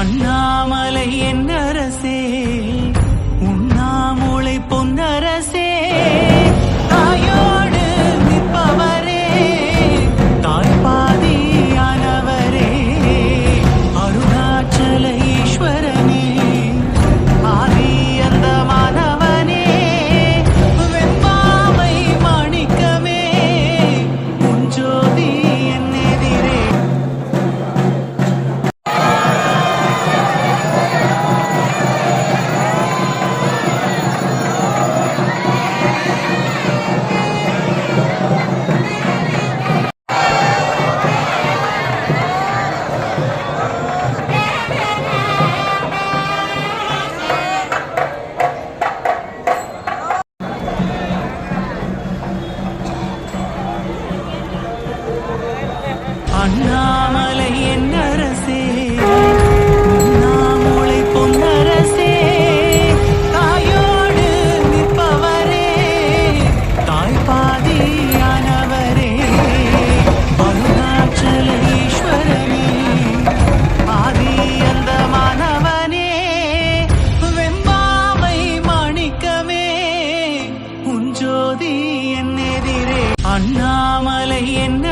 அண்ணாமலை என்ன அண்ணாமலை என்னரசே உண்ணாமூளை பொன்னரசே தாயோடு நிற்பவரே தாய்ப்பாதியானவரே அருணாச்சல ஈஸ்வரனே ஆதி அந்த மாணவனே வெம்பாமை மாணிக்கமே உன் ஜோதி என் எதிரே. அண்ணாமலை என்ன